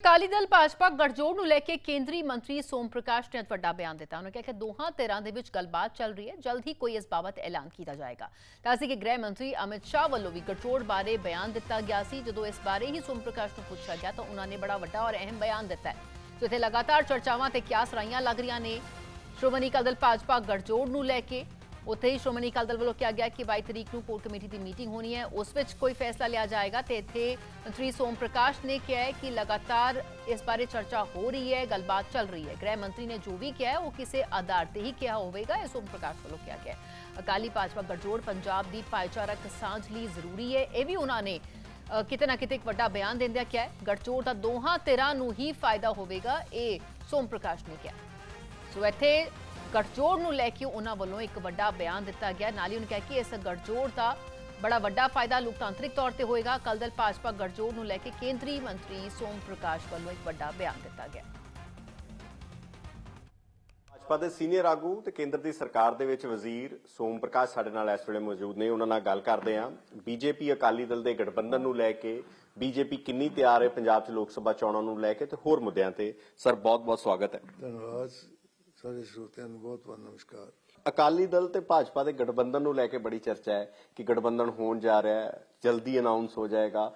ਅਕਾਲੀ ਦਲ ਭਾਜਪਾ ਗਠਜੋੜ ਨੂੰ ਲੈ ਕੇ ਕੇਂਦਰੀ ਮੰਤਰੀ ਸੋਮ ਪ੍ਰਕਾਸ਼ ਨੇ ਅੱਜ ਵੱਡਾ ਬਿਆਨ ਦਿੱਤਾ। ਉਹਨਾਂ ਕਿਹਾ ਕਿ ਦੋਹਾਂ ਧਿਰਾਂ ਦੇ ਵਿੱਚ ਗੱਲਬਾਤ ਚੱਲ ਰਹੀ ਹੈ। ਜਲਦ ਹੀ ਕੋਈ ਇਸ ਬਾਬਤ ਐਲਾਨ ਕੀਤਾ ਜਾਏਗਾ। ਤਾਂ ਕਿ ਗ੍ਰਹਿ ਮੰਤਰੀ ਅਮਿਤ ਸ਼ਾਹ ਵੱਲੋਂ ਵੀ ਗਠਜੋੜ ਬਾਰੇ ਬਿਆਨ ਦਿੱਤਾ ਗਿਆ ਸੀ। ਜਦੋਂ ਇਸ ਬਾਰੇ ਹੀ ਸੋਮ ਪ੍ਰਕਾਸ਼ ਨੂੰ ਪੁੱਛਿਆ ਗਿਆ ਤਾਂ ਉਹਨਾਂ ਨੇ ਬੜਾ ਵੱਡਾ ਔਰ ਅਹਿਮ ਬਿਆਨ ਦਿੱਤਾ ਹੈ। ਸੋ ਇੱਥੇ ਲਗਾਤਾਰ ਚਰਚਾਵਾਂ ਤੇ ਕਿਆਸ ਰਾਈਆਂ ਲੱਗ ਰਹੀਆਂ ਨੇ। ਸ਼੍ਰੋਮਣੀ ਅਕਾਲੀ ਦਲ ਭਾਜਪਾ ਗਠਜੋੜ ਨੂੰ ਲੈ ਕੇ ਉੱਥੇ ਹੀ ਸ਼੍ਰੋਮਣੀ ਅਕਾਲੀ ਦਲ ਵੱਲੋਂ ਕਿਹਾ ਗਿਆ ਕਿ 22 ਤਰੀਕ ਨੂੰ ਕੋਰ ਕਮੇਟੀ ਦੀ ਮੀਟਿੰਗ ਹੋਣੀ ਹੈ ਉਸ ਵਿੱਚ ਕੋਈ ਫੈਸਲਾ ਲਿਆ ਜਾਏਗਾ ਤੇ ਇੱਥੇ ਮੰਤਰੀ ਸੋਮ ਪ੍ਰਕਾਸ਼ ਨੇ ਕਿਹਾ ਹੈ ਕਿ ਲਗਾਤਾਰ ਇਸ ਬਾਰੇ ਚਰਚਾ ਹੋ ਰਹੀ ਹੈ ਗੱਲਬਾਤ ਚੱਲ ਰਹੀ ਹੈ ਗ੍ਰਹਿ ਮੰਤਰੀ ਨੇ ਜੋ ਵੀ ਕਿਹਾ ਹੈ ਉਹ ਕਿਸੇ ਆਧਾਰ ਤੇ ਹੀ ਕਿਹਾ ਹੋਵੇਗਾ ਇਹ ਸੋਮ ਪ੍ਰਕਾਸ਼ ਵੱਲੋਂ ਕਿਹਾ ਗਿਆ ਹੈ ਅਕਾਲੀ ਭਾਜਪਾ ਗਠਜੋੜ ਪੰਜਾਬ ਦੀ ਭਾਈਚਾਰਕ ਸਾਂਝ ਲਈ ਜ਼ਰੂਰੀ ਹੈ ਇਹ ਵੀ ਉਹਨਾਂ ਨੇ ਅ, ਕਿਤੇ ਨਾ ਕਿਤੇ ਇੱਕ ਵੱਡਾ ਬਿਆਨ ਦਿੰਦਿਆਂ ਕਿਹਾ ਹੈ ਗਠਜੋੜ ਦਾ ਦੋਹਾਂ ਧਿਰਾਂ ਨੂੰ ਹੀ ਫਾਇਦਾ ਹੋਵੇਗਾ ਇਹ ਸੋਮ ਪ੍ਰਕਾਸ਼ ਨੇ ਕਿਹਾ ਸੋ ਇੱਥੇ ਗਠਜੋੜ ਨੂੰ ਲੈ ਕੇ ਉਹਨਾਂ ਵੱਲੋਂ ਇੱਕ ਵੱਡਾ ਬਿਆਨ ਦਿੱਤਾ ਗਿਆ। ਨਾਲ ਹੀ ਉਹਨੇ ਕਿਹਾ ਕਿ ਇਸ ਗਠਜੋੜ ਦਾ ਬੜਾ ਵੱਡਾ ਫਾਇਦਾ ਲੋਕਤਾਂਤਰਿਕ ਤੌਰ ਤੇ ਹੋਏਗਾ। ਅਕਾਲੀ ਦਲ ਭਾਜਪਾ ਗਠਜੋੜ ਨੂੰ ਲੈ ਕੇ ਕੇਂਦਰੀ ਮੰਤਰੀ ਸੋਮ ਪ੍ਰਕਾਸ਼ ਵੱਲੋਂ ਇੱਕ ਵੱਡਾ ਬਿਆਨ ਦਿੱਤਾ ਗਿਆ। ਭਾਜਪਾ ਦੇ ਸੀਨੀਅਰ ਆਗੂ ਤੇ ਕੇਂਦਰ ਦੀ ਸਰਕਾਰ ਦੇ ਵਿੱਚ ਵਜ਼ੀਰ ਸੋਮ ਪ੍ਰਕਾਸ਼ ਸਾਡੇ ਨਾਲ ਇਸ ਵੇਲੇ ਮੌਜੂਦ ਨੇ। ਉਹਨਾਂ ਨਾਲ ਗੱਲ ਕਰਦੇ ਹਾਂ। ਬੀਜੇਪੀ ਅਕਾਲੀ ਦਲ ਦੇ ਗਠਬੰਧਨ ਨੂੰ ਲੈ ਕੇ ਬੀਜੇਪੀ ਕਿੰਨੀ ਤਿਆਰ ਹੈ ਪੰਜਾਬ 'ਚ ਲੋਕ ਸਭਾ ਚੋਣਾਂ ਨੂੰ ਲੈ ਕੇ ਤੇ ਹੋਰ ਮੁੱਦਿਆਂ ਤੇ। ਸਰ ਬਹੁਤ-ਬਹੁਤ ਸਵਾਗਤ ਹੈ। ਧੰਨਵਾਦ। ਸਾਰੇ ਸਰੋਤਿਆਂ ਨੂੰ ਬਹੁਤ ਬਹੁਤ ਨਮਸਕਾਰ। ਅਕਾਲੀ ਦਲ ਤੇ ਭਾਜਪਾ ਦੇ ਗਠਬੰਧਨ ਨੂੰ ਲੈ ਕੇ ਬੜੀ ਚਰਚਾ ਹੈ ਕਿ ਗਠਬੰਧਨ ਹੋਣ ਜਾ ਰਿਹਾ ਹੈ ਜਲਦੀ ਅਨਾਉਂਸ ਹੋ ਜਾਏਗਾ।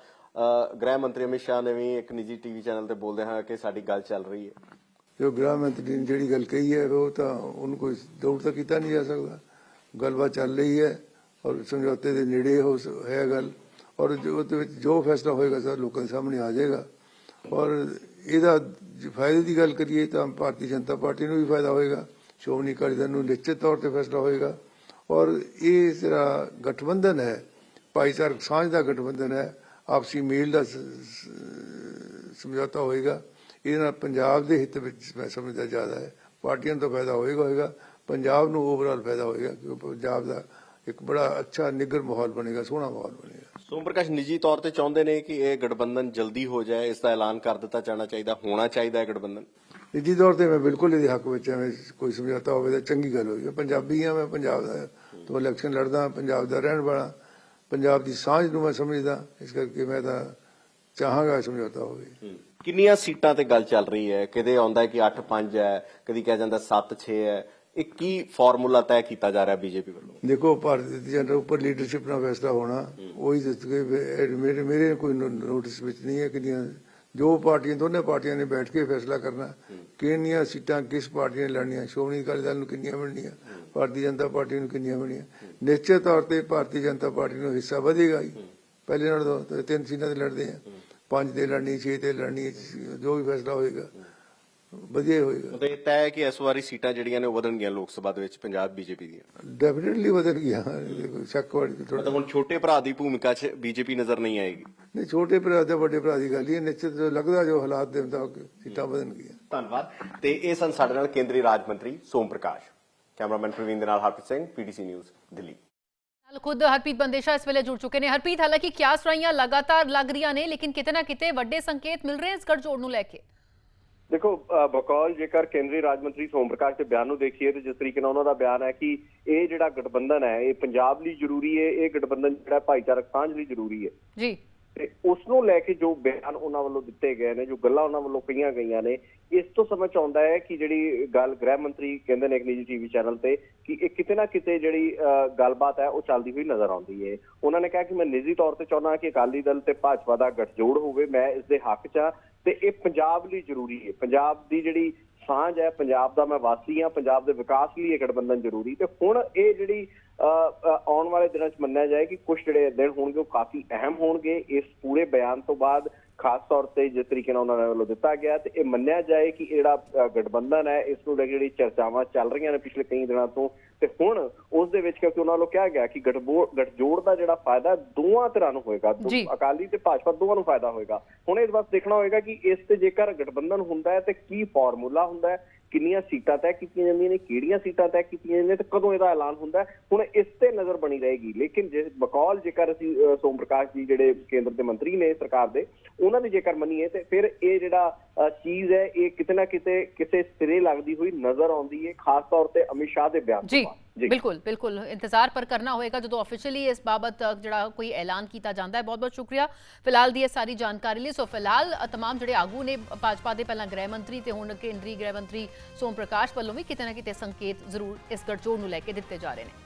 ਗ੍ਰਹਿ ਮੰਤਰੀ ਅਮਿਤ ਸ਼ਾਹ ਨੇ ਵੀ ਇੱਕ ਨਿੱਜੀ ਟੀਵੀ ਚੈਨਲ ਤੇ ਬੋਲਦੇ ਹਾਂ ਕਿ ਸਾਡੀ ਗੱਲ ਚੱਲ ਰਹੀ ਹੈ। ਜੋ ਗ੍ਰਹਿ ਮੰਤਰੀ ਨੇ ਜਿਹੜੀ ਗੱਲ ਕਹੀ ਹੈ ਉਹ ਤਾਂ ਉਹਨੂੰ ਕੋਈ ਦੌੜ ਤਾਂ ਕੀਤਾ ਨਹੀਂ ਜਾ ਸਕਦਾ। ਗੱਲਬਾਤ ਚੱਲ ਰਹੀ ਹੈ ਔਰ ਸਮਝੌਤੇ ਦੇ ਨੇੜੇ ਹੋ ਹੈ ਗੱਲ। ਔਰ ਜੋ ਉਹਦੇ ਵਿੱਚ ਜੋ ਫੈਸਲਾ ਹੋਏਗਾ ਸਰ ਲੋਕਾਂ ਦੇ ਸਾਹਮਣੇ ਆ ਜਾਏਗਾ। ਔਰ ਇਹਦਾ ਜੇ ਫਾਇਦੇ ਦੀ ਗੱਲ ਕਰੀਏ ਤਾਂ ਭਾਰਤੀ ਜਨਤਾ ਪਾਰਟੀ ਨੂੰ ਵੀ ਫਾਇਦਾ ਹੋਏਗਾ, ਸ਼੍ਰੋਮਣੀ ਅਕਾਲੀ ਦਲ ਨੂੰ ਨਿਸ਼ਚਿਤ ਤੌਰ ਤੇ ਫੈਸਲਾ ਹੋਏਗਾ ਔਰ ਇਹ ਜਿਹੜਾ ਗਠਬੰਧਨ ਹੈ, ਭਾਈਚਾਰਕ ਸਾਂਝ ਦਾ ਗਠਬੰਧਨ ਹੈ, ਆਪਸੀ ਮੇਲ ਦਾ ਸਮਝੌਤਾ ਹੋਏਗਾ, ਇਹਦੇ ਨਾਲ ਪੰਜਾਬ ਦੇ ਹਿੱਤ ਵਿੱਚ ਮੈਂ ਸਮਝਦਾ ਜ਼ਿਆਦਾ ਹੈ, ਪਾਰਟੀਆਂ ਨੂੰ ਤਾਂ ਫਾਇਦਾ ਹੋਏਗਾ ਹੋਏਗਾ, ਪੰਜਾਬ ਨੂੰ ਓਵਰਆਲ ਫਾਇਦਾ ਹੋਏਗਾ ਕਿਉਂਕਿ ਪੰਜਾਬ ਦਾ ਇੱਕ ਬੜਾ ਅੱਛਾ ਨਿੱਗਰ ਮਾਹੌਲ ਬਣੇਗਾ, ਸੋਹਣਾ ਮਾਹੌਲ ਬਣੇਗਾ। ਸੋਮ ਪ੍ਰਕਾਸ਼ ਨਿੱਜੀ ਤੌਰ ਤੇ ਚਾਹੁੰਦੇ ਨੇ ਕਿ ਇਹ ਗਠਬੰਧਨ ਜਲਦੀ ਹੋ ਜਾਏ ਇਸ ਦਾ ਐਲਾਨ ਕਰ ਦਿੱਤਾ ਜਾਣਾ ਚਾਹੀਦਾ ਹੋਣਾ ਚਾਹੀਦਾ ਹੈ ਗਠਬੰਧਨ? ਨਿੱਜੀ ਤੌਰ ਤੇ ਮੈਂ ਬਿਲਕੁਲ ਇਹਦੇ ਹੱਕ ਵਿੱਚ ਐਵੇਂ ਕੋਈ ਸਮਝੌਤਾ ਹੋਵੇ ਤਾਂ ਚੰਗੀ ਗੱਲ ਹੋਏਗੀ ਪੰਜਾਬੀ ਹਾਂ ਮੈਂ ਪੰਜਾਬ ਦਾ ਤੋਂ ਇਲੈਕਸ਼ਨ ਲੜਦਾ ਪੰਜਾਬ ਦਾ ਰਹਿਣ ਵਾਲਾ ਪੰਜਾਬ ਦੀ ਸਾਂਝ ਨੂੰ ਮੈਂ ਸਮਝਦਾ ਇਸ ਕਰਕੇ ਮੈਂ ਤਾਂ ਚਾਹਾਂਗਾ ਸਮਝੌਤਾ ਹੋਵੇ। ਕਿੰਨੀਆਂ ਸੀਟਾਂ ਤੇ ਗੱਲ ਚੱਲ ਰਹੀ ਹੈ? ਕਿਤੇ ਆਉਂਦਾ ਕਿ 8-5 ਹੈ ਕਦੀ ਕਿਹਾ ਜਾਂਦਾ 7-6 ਹੈ ਇਹ ਕੀ ਫਾਰਮੂਲਾ ਤੈਅ ਕੀਤਾ ਜਾ ਰਿਹਾ ਬੀਜੇਪੀ ਵੱਲੋਂ? ਦੇਖੋ, ਭਾਰਤ ਦੀ ਜਨਤਾ ਉੱਪਰ ਲੀਡਰਸ਼ਿਪ ਨਾਲ ਫੈਸਲਾ ਹੋਣਾ, ਉਹੀ ਦੱਸ ਮੇਰੇ ਮੇਰੇ ਕੋਈ ਨੋਟਿਸ ਵਿੱਚ ਨਹੀਂ ਹੈ ਕਿੰਨੀਆਂ ਜੋ ਪਾਰਟੀਆਂ, ਦੋਨੇ ਪਾਰਟੀਆਂ ਨੇ ਬੈਠ ਕੇ ਫੈਸਲਾ ਕਰਨਾ, ਕਿੰਨੀਆਂ ਸੀਟਾਂ ਕਿਸ ਪਾਰਟੀ ਨੇ ਲੜਨੀਆਂ, ਸ਼੍ਰੋਮਣੀ ਅਕਾਲੀ ਦਲ ਨੂੰ ਕਿੰਨੀਆਂ ਮਿਲਣੀਆਂ, ਭਾਰਤੀ ਜਨਤਾ ਪਾਰਟੀ ਨੂੰ ਕਿੰਨੀਆਂ ਮਿਲਣੀਆਂ। ਨਿਸ਼ਚਿਤ ਤੌਰ ਤੇ ਭਾਰਤੀ ਜਨਤਾ ਪਾਰਟੀ ਨੂੰ ਹਿੱਸਾ ਵਧੇਗਾ ਹੀ। ਪਹਿਲੇ ਨਾਲ ਦੋ ਤਿੰਨ ਸੀਟਾਂ ਤੇ ਲੜਦੇ ਆ, ਪੰਜ ਤੇ ਲੜਨੀ, ਛੇ ਤੇ ਲੜਨੀ, ਜੋ ਵੀ ਫੈਸਲਾ ਹੋਏਗਾ। ਵਧੀਆ ਹੋਏਗਾ। ਮਤਲਬ ਇਹ ਤੈਅ ਹੈ ਕਿ ਇਸ ਵਾਰੀ ਸੀਟਾਂ ਜਿਹੜੀਆਂ ਨੇ ਉਹ ਵਧਣਗੀਆਂ ਲੋਕ ਸਭਾ ਦੇ ਵਿੱਚ ਪੰਜਾਬ ਬੀਜੇਪੀ ਦੀਆਂ। ਡੈਫੀਨਿਟਲੀ ਬਦਲ ਗਿਆ ਸ਼ੱਕ ਵਾਲੀ ਥੋੜਾ ਮਤਲਬ ਹੁਣ ਛੋਟੇ ਭਰਾ ਦੀ ਭੂਮਿਕਾ 'ਚ ਬੀਜੇਪੀ ਨਜ਼ਰ ਨਹੀਂ ਆਏਗੀ। ਨਹੀਂ ਛੋਟੇ ਭਰਾ ਤੇ ਵੱਡੇ ਭਰਾ ਦੀ ਗੱਲ ਹੀ ਹੈ। ਨਿਸ਼ਚਿਤ ਜੋ ਲੱਗਦਾ ਜੋ ਹਾਲਾਤ ਦੇ ਮੁਤਾਬਕ ਸੀਟਾਂ ਵਧਣ ਗਈਆਂ ਧੰਨਵਾਦ। ਤੇ ਇਹ ਸਨ ਸਾਡੇ ਨਾਲ ਕੇਂਦਰੀ ਰਾਜ ਮੰਤਰੀ ਸੋਮ ਪ੍ਰਕਾਸ਼। ਕੈਮਰਾਮੈਨ ਪ੍ਰਵੀਨ ਦੇ ਨਾਲ ਹਰਪ੍ਰੀਤ ਸਿੰਘ ਪੀਟੀਸੀ ਨਿਊਜ਼ ਦਿੱਲੀ। ਨਾਲ ਖੁਦ ਹਰਪ੍ਰੀਤ ਬੰਦੇਸ਼ਾ ਇਸ ਵੇਲੇ ਜੁੜ ਚੁੱਕੇ ਨੇ। ਹਰਪ੍ਰੀਤ ਹਾਲਾਂਕਿ ਕਿਆਸ ਰਾਈਆਂ ਲਗਾਤਾਰ ਲੱਗ ਰਹੀਆਂ ਨੇ ਲੇਕਿਨ ਕਿਤੇ ਨਾ ਕਿਤੇ ਵੱਡੇ ਸੰਕੇਤ ਮਿਲ ਰਹੇ ਇਸ ਗਠਜੋੜ ਨੂੰ ਲੈ ਕੇ। ਦੇਖੋ ਬਕੌਲ ਜੇਕਰ ਕੇਂਦਰੀ ਰਾਜ ਮੰਤਰੀ ਸੋਮ ਪ੍ਰਕਾਸ਼ ਦੇ ਬਿਆਨ ਨੂੰ ਦੇਖੀਏ ਤੇ ਜਿਸ ਤਰੀਕੇ ਨਾਲ ਉਹਨਾਂ ਦਾ ਬਿਆਨ ਹੈ ਕਿ ਇਹ ਜਿਹੜਾ ਗਠਬੰਧਨ ਹੈ, ਇਹ ਪੰਜਾਬ ਲਈ ਜ਼ਰੂਰੀ ਹੈ, ਇਹ ਗਠਬੰਧਨ ਜਿਹੜਾ ਭਾਈਚਾਰਕ ਸਾਂਝ ਲਈ ਜ਼ਰੂਰੀ ਹੈ। ਜੀ। ਤੇ ਉਸ ਨੂੰ ਲੈ ਕੇ ਜੋ ਬਿਆਨ ਉਹਨਾਂ ਵੱਲੋਂ ਦਿੱਤੇ ਗਏ ਨੇ ਜੋ ਗੱਲਾਂ ਉਹਨਾਂ ਵੱਲੋਂ ਕਹੀਆਂ ਗਈਆਂ ਨੇ ਇਸ ਤੋਂ ਸਮਝ ਆਉਂਦਾ ਹੈ ਕਿ ਜਿਹੜੀ ਗੱਲ ਗ੍ਰਹਿ ਮੰਤਰੀ ਕਹਿੰਦੇ ਨੇ ਇੱਕ ਨਿੱਜੀ ਟੀਵੀ ਚੈਨਲ ਤੇ ਕਿ ਇਹ ਕਿਤੇ ਨਾ ਕਿਤੇ ਜਿਹੜੀ ਅ, ਗੱਲਬਾਤ ਹੈ ਉਹ ਚੱਲਦੀ ਹੋਈ ਨਜ਼ਰ ਆਉਂਦੀ ਹੈ। ਉਹਨਾਂ ਨੇ ਕਿਹਾ ਕਿ ਮੈਂ ਨਿੱਜੀ ਤੌਰ ਤੇ ਚਾਹੁੰਦਾ ਕਿ ਅਕਾਲੀ ਦਲ ਤੇ ਭਾਜਪਾ ਦਾ ਗੱਠਜੋੜ ਹੋਵੇ ਮੈਂ ਇਸ ਦੇ ਹੱਕ 'ਚ ਹਾਂ ਤੇ ਇਹ ਪੰਜਾਬ ਲਈ ਜ਼ਰੂਰੀ ਹੈ। ਪੰਜਾਬ ਦੀ ਜਿਹੜੀ ਸਾਂਝ ਹੈ ਪੰਜਾਬ ਦਾ ਮੈਂ ਵਾਸੀ ਹਾਂ ਪੰਜਾਬ ਦੇ ਵਿਕਾਸ ਲਈ ਇਹ ਗਠਬੰਧਨ ਜ਼ਰੂਰੀ ਤੇ ਹੁਣ ਇਹ ਜਿਹੜੀ ਅ, ਆਉਣ ਵਾਲੇ ਦਿਨਾਂ 'ਚ ਮੰਨਿਆ ਜਾਏ ਕਿ ਕੁਝ ਜਿਹੜੇ ਦਿਨ ਹੋਣਗੇ ਉਹ ਕਾਫੀ ਅਹਿਮ ਹੋਣਗੇ। ਇਸ ਪੂਰੇ ਬਿਆਨ ਤੋਂ ਬਾਅਦ ਖਾਸ ਤੌਰ ਤੇ ਜਿਸ ਤਰੀਕੇ ਨਾਲ ਉਹਨਾਂ ਵੱਲੋਂ ਦਿੱਤਾ ਗਿਆ ਤੇ ਇਹ ਮੰਨਿਆ ਜਾਏ ਕਿ ਇਹ ਜਿਹੜਾ ਗਠਬੰਧਨ ਹੈ ਇਸ ਨੂੰ ਲੈ ਕੇ ਜਿਹੜੀ ਚਰਚਾਵਾਂ ਚੱਲ ਰਹੀਆਂ ਨੇ ਪਿਛਲੇ ਕਈ ਦਿਨਾਂ ਤੋਂ ਤੇ ਹੁਣ ਉਸ ਦੇ ਵਿੱਚ ਕਿਉਂਕਿ ਉਹਨਾਂ ਵੱਲੋਂ ਕਿਹਾ ਗਿਆ ਕਿ ਗਠਜੋੜ ਦਾ ਜਿਹੜਾ ਫਾਇਦਾ ਦੋਵਾਂ ਤਰ੍ਹਾਂ ਨੂੰ ਹੋਏਗਾ। ਅਕਾਲੀ ਤੇ ਭਾਜਪਾ ਦੋਵਾਂ ਨੂੰ ਫਾਇਦਾ ਹੋਏਗਾ। ਹੁਣ ਇਸ ਵਾਰ ਦੇਖਣਾ ਹੋਏਗਾ ਕਿ ਇਸ ਤੇ ਜੇਕਰ ਗਠਬੰਧਨ ਹੁੰਦਾ ਹੈ ਤੇ ਕੀ ਫਾਰਮੂਲਾ ਹੁੰਦਾ ਹੈ ਕਿੰਨੀਆਂ ਸੀਟਾਂ ਤੈਅ ਕੀਤੀਆਂ ਜਾਂਦੀਆਂ ਨੇ ਕਿਹੜੀਆਂ ਸੀਟਾਂ ਤੈਅ ਕੀਤੀਆਂ ਜਾਂਦੀਆਂ ਤੇ ਕਦੋਂ ਇਹਦਾ ਐਲਾਨ ਹੁੰਦਾ? ਹੁਣ ਇਸ ਤੇ ਨਜ਼ਰ ਬਣੀ ਰਹੇਗੀ। ਲੇਕਿਨ ਜੇ ਬਕੌਲ ਜੇਕਰ ਅਸੀਂ ਸੋਮ ਪ੍ਰਕਾਸ਼ ਜੀ ਜਿਹੜੇ ਕੇਂਦਰ ਦੇ ਮੰਤਰੀ ਨੇ ਸਰਕਾਰ ਦੇ ਉਹਨਾਂ ਦੀ ਜੇਕਰ ਮੰਨੀਏ ਤੇ ਫਿਰ ਇਹ ਜਿਹੜਾ ਚੀਜ਼ ਹੈ ਇਹ ਕਿਤੇ ਨਾ ਕਿਤੇ ਕਿਸੇ ਸਿਰੇ ਲੱਗਦੀ ਹੋਈ ਨਜ਼ਰ ਆਉਂਦੀ ਹੈ ਖਾਸ ਤੌਰ ਤੇ ਅਮਿਤ ਸ਼ਾਹ ਦੇ ਬਿਆਨ ਤੋਂ ਬਿਲਕੁਲ ਬਿਲਕੁਲ। ਇੰਤਜ਼ਾਰ ਪਰ ਕਰਨਾ ਹੋਏਗਾ ਜਦੋਂ ਆਫੀਸ਼ੀਅਲੀ ਇਸ ਬਾਬਤ ਜਿਹੜਾ ਕੋਈ ਐਲਾਨ ਕੀਤਾ ਜਾਂਦਾ ਹੈ। ਬਹੁਤ ਬਹੁਤ ਸ਼ੁਕਰੀਆ ਫਿਲਹਾਲ ਦੀ ਇਹ ਸਾਰੀ ਜਾਣਕਾਰੀ ਲਈ। ਸੋ ਫਿਲਹਾਲ ਅ, ਤਮਾਮ ਜਿਹੜੇ ਆਗੂ ਨੇ ਭਾਜਪਾ ਦੇ ਪਹਿਲਾਂ ਗ੍ਰਹਿ ਮੰਤਰੀ ਤੇ ਹੁਣ ਕੇਂਦਰੀ ਗ੍ਰਹਿ ਮੰਤਰੀ ਸੋਮ ਪ੍ਰਕਾਸ਼ ਵੱਲੋਂ ਵੀ ਕਿਤੇ ਨਾ ਕਿਤੇ ਸੰਕੇਤ ਜ਼ਰੂਰ ਇਸ ਗੱਠਜੋੜ ਨੂੰ ਲੈ ਕੇ ਦਿੱਤੇ ਜਾ ਰਹੇ ਨੇ।